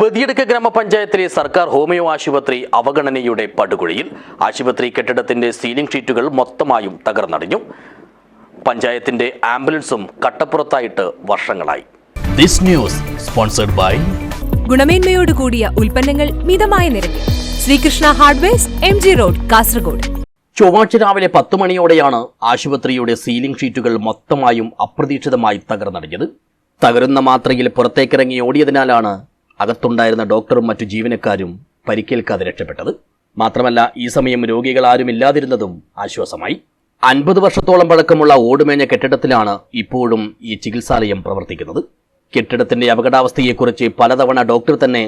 ബദിയടുക്ക ഗ്രാമപഞ്ചായത്തിലെ സർക്കാർ ഹോമിയോ ആശുപത്രി അവഗണനയുടെ പടുകുഴിയിൽ ആശുപത്രി കെട്ടിടത്തിന്റെ സീലിംഗ് ഷീറ്റുകൾ മൊത്തമായും തകർന്നടിഞ്ഞു. പഞ്ചായത്തിന്റെ ആംബുലൻസും കട്ടപ്പുറത്തായിട്ട് വർഷങ്ങളായി. This news sponsored by ഗുണമേന്മയോട് കൂടിയ ഉൽപ്പന്നങ്ങൾ മിതമായ നിരക്കിൽ. Sreekrishna hardwares M G road Kasaragod. ചൊവ്വാഴ്ച രാവിലെ പത്ത് മണിയോടെയാണ് ആശുപത്രിയുടെ സീലിംഗ് ഷീറ്റുകൾ മൊത്തമായും അപ്രതീക്ഷിതമായി തകർന്നടിഞ്ഞത്. തകരുന്ന മാത്രയിൽ പുറത്തേക്കിറങ്ങി ഓടിയതിനാലാണ് അകത്തുണ്ടായിരുന്ന ഡോക്ടറും മറ്റു ജീവനക്കാരും പരിക്കേൽക്കാതെ രക്ഷപ്പെട്ടത്. മാത്രമല്ല ഈ സമയം രോഗികൾ ആരും ഇല്ലാതിരുന്നതും ആശ്വാസമായി. അൻപത് വർഷത്തോളം പഴക്കമുള്ള ഓടുമേഞ്ഞ കെട്ടിടത്തിലാണ് ഇപ്പോഴും ഈ ചികിത്സാലയം പ്രവർത്തിക്കുന്നത്. കെട്ടിടത്തിന്റെ അപകടാവസ്ഥയെക്കുറിച്ച് പലതവണ ഡോക്ടർ തന്നെ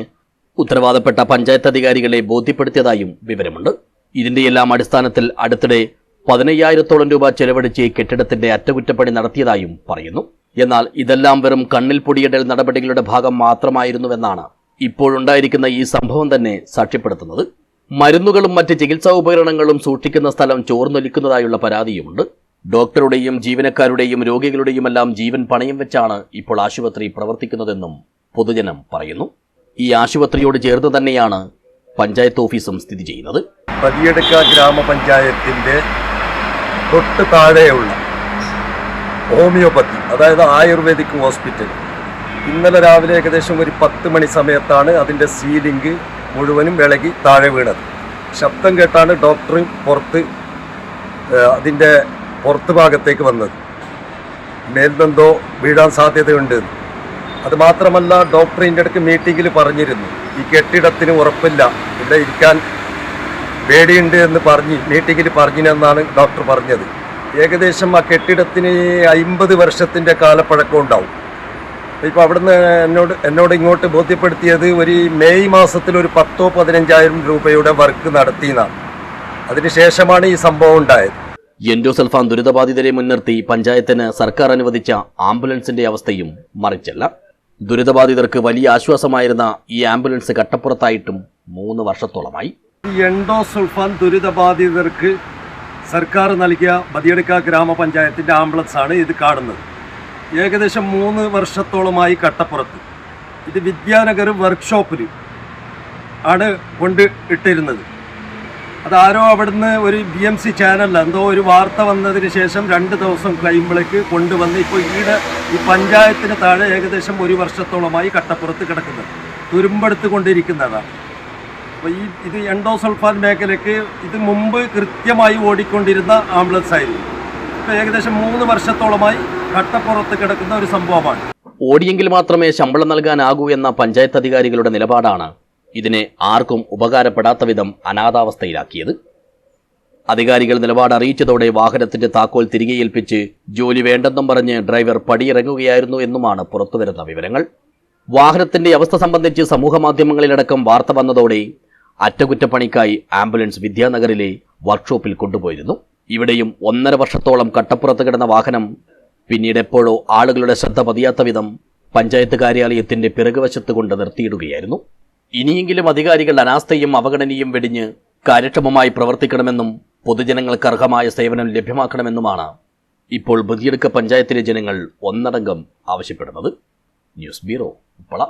ഉത്തരവാദപ്പെട്ട പഞ്ചായത്ത് അധികാരികളെ ബോധ്യപ്പെടുത്തിയതായും വിവരമുണ്ട്. ഇതിന്റെയെല്ലാം അടിസ്ഥാനത്തിൽ അടുത്തിടെ പതിനയ്യായിരത്തോളം രൂപ ചെലവഴിച്ച് കെട്ടിടത്തിന്റെ അറ്റകുറ്റപ്പണി നടത്തിയതായും പറയുന്നു. എന്നാൽ ഇതെല്ലാം വെറും കണ്ണിൽ പൊടിയിടൽ നടപടികളുടെ ഭാഗം മാത്രമായിരുന്നുവെന്നാണ് ഇപ്പോഴുണ്ടായിരിക്കുന്ന ഈ സംഭവം തന്നെ സാക്ഷ്യപ്പെടുത്തുന്നത്. മരുന്നുകളും മറ്റ് ചികിത്സാ ഉപകരണങ്ങളും സൂക്ഷിക്കുന്ന സ്ഥലം ചോർന്നൊലിക്കുന്നതായുള്ള പരാതിയുമുണ്ട്. ഡോക്ടറുടെയും ജീവനക്കാരുടെയും രോഗികളുടെയുമെല്ലാം ജീവൻ പണയം വെച്ചാണ് ഇപ്പോൾ ആശുപത്രി പ്രവർത്തിക്കുന്നതെന്നും പൊതുജനം പറയുന്നു. ഈ ആശുപത്രിയോട് ചേർന്ന് തന്നെയാണ് പഞ്ചായത്ത് ഓഫീസും സ്ഥിതി ചെയ്യുന്നത്. പതിയെടുക്ക ഗ്രാമപഞ്ചായത്തിന്റെ തൊട്ട് താഴെയുള്ള ഹോമിയോപ്പതി അതായത് ആയുർവേദിക് ഹോസ്പിറ്റൽ. ഇന്നലെ രാവിലെ ഏകദേശം ഒരു പത്ത് മണി സമയത്താണ് അതിന്റെ സീലിംഗ് മുഴുവനും വിളകി താഴെ വീണത്. ശബ്ദം കേട്ടാണ് ഡോക്ടർ പുറത്ത് അതിന്റെ പുറത്ത് ഭാഗത്തേക്ക് വന്നത്. മേൽബന്ധോ വീഴാൻ സാധ്യതയുണ്ട്. അതുമാത്രമല്ല അത് മാത്രമല്ല ഡോക്ടർ ഇതിന്റെ അടുക്ക് മീറ്റിങ്ങിൽ പറഞ്ഞിരുന്നു ഈ കെട്ടിടത്തിന് ഉറപ്പില്ല ഇവിടെ ഇരിക്കാൻ പേടിയുണ്ട് എന്ന് പറഞ്ഞ് മീറ്റിങ്ങിൽ പറഞ്ഞിനെന്നാണ് ഡോക്ടർ പറഞ്ഞത്. ഏകദേശം ആ കെട്ടിടത്തിന് അയിമ്പത് വർഷത്തിന്റെ കാലപ്പഴക്കം ഉണ്ടാവും. ഇപ്പോൾ അവിടുന്ന് എന്നോട് എന്നോട് ഇങ്ങോട്ട് ബോധ്യപ്പെടുത്തിയത് ഒരു മെയ് മാസത്തിൽ ഒരു പത്തോ പതിനഞ്ചായിരം രൂപയുടെ വർക്ക് നടത്തിയെന്നാണ്. അതിനുശേഷമാണ് ഈ സംഭവം ഉണ്ടായത്. എൻഡോസൾഫാൻ ദുരിതബാധിതരെ മുൻനിർത്തി പഞ്ചായത്തിന് സർക്കാർ അനുവദിച്ച ആംബുലൻസിന്റെ അവസ്ഥയും മറിച്ചല്ല. ദുരിതബാധിതർക്ക് വലിയ ആശ്വാസമായിരുന്ന ഈ ആംബുലൻസ് കട്ടപ്പുറത്തായിട്ടും മൂന്ന് വർഷത്തോളമായി. എൻഡോസൾഫാൻ ദുരിതബാധിതർക്ക് സർക്കാർ നൽകിയ ബദിയടുക്ക ഗ്രാമപഞ്ചായത്തിന്റെ ആംബുലൻസ് ആണ് ഇത് കാണുന്നത്. ഏകദേശം മൂന്ന് വർഷത്തോളമായി കട്ടപ്പുറത്ത്. ഇത് വിദ്യാനഗർ വർക്ക്ഷോപ്പിൽ ആണ് കൊണ്ട് ഇട്ടിരുന്നത്. അതാരോ അവിടുന്ന് ഒരു ബി എം സി ചാനലിൽ എന്തോ ഒരു വാർത്ത വന്നതിന് ശേഷം രണ്ട് ദിവസം കഴിയുമ്പോഴേക്ക് കൊണ്ടുവന്ന് ഇപ്പോൾ ഈടെ ഈ പഞ്ചായത്തിന് താഴെ ഏകദേശം ഒരു വർഷത്തോളമായി കട്ടപ്പുറത്ത് കിടക്കുന്നത്. തുരുമ്പെടുത്ത് കൊണ്ടിരിക്കുന്നതാണ് അപ്പോൾ ഈ ഇത് എൻഡോസൾഫാൻ മേഖലയ്ക്ക് ഇത് മുമ്പ് കൃത്യമായി ഓടിക്കൊണ്ടിരുന്ന ആംബുലൻസ് ആയിരുന്നു. ഇപ്പോൾ ഏകദേശം മൂന്ന് വർഷത്തോളമായി കട്ടപ്പുറത്ത് കിടക്കുന്ന ഒരു സംഭവമാണ്. ഓടിയെങ്കിൽ മാത്രമേ ശമ്പളം നൽകാനാകൂ എന്ന പഞ്ചായത്ത് അധികാരികളുടെ നിലപാടാണ് ഇതിനെ ആർക്കും ഉപകാരപ്പെടാത്ത വിധം അനാഥാവസ്ഥയിലാക്കിയത്. അധികാരികൾ നിലപാട് അറിയിച്ചതോടെ വാഹനത്തിന്റെ താക്കോൽ തിരികെ ഏൽപ്പിച്ച് ജോലി വേണ്ടെന്നും പറഞ്ഞ് ഡ്രൈവർ പടിയിറങ്ങുകയായിരുന്നു എന്നുമാണ് പുറത്തുവരുന്ന വിവരങ്ങൾ. വാഹനത്തിന്റെ അവസ്ഥ സംബന്ധിച്ച് സമൂഹ സമൂഹമാധ്യമങ്ങളിലടക്കം വാർത്ത വന്നതോടെ അറ്റകുറ്റപ്പണിക്കായി ആംബുലൻസ് വിദ്യാനഗറിലെ വർക്ക്ഷോപ്പിൽ കൊണ്ടുപോയിരുന്നു. ഇവിടെയും ഒന്നര വർഷത്തോളം കട്ടപ്പുറത്ത് കിടന്ന വാഹനം പിന്നീട് എപ്പോഴോ ആളുകളുടെ ശ്രദ്ധ പതിയാത്ത വിധം പഞ്ചായത്ത് കാര്യാലയത്തിന്റെ പിറകുവശത്ത് കൊണ്ട് നിർത്തിയിടുകയായിരുന്നു. ഇനിയെങ്കിലും അധികാരികൾ അനാസ്ഥയും അവഗണനയും വെടിഞ്ഞ് കാര്യക്ഷമമായി പ്രവർത്തിക്കണമെന്നും പൊതുജനങ്ങൾക്ക് അർഹമായ സേവനം ലഭ്യമാക്കണമെന്നുമാണ് ഇപ്പോൾ ബദിയെടുക്ക പഞ്ചായത്തിലെ ജനങ്ങൾ ഒന്നടങ്കം ആവശ്യപ്പെടുന്നത്. News bureau Uppala.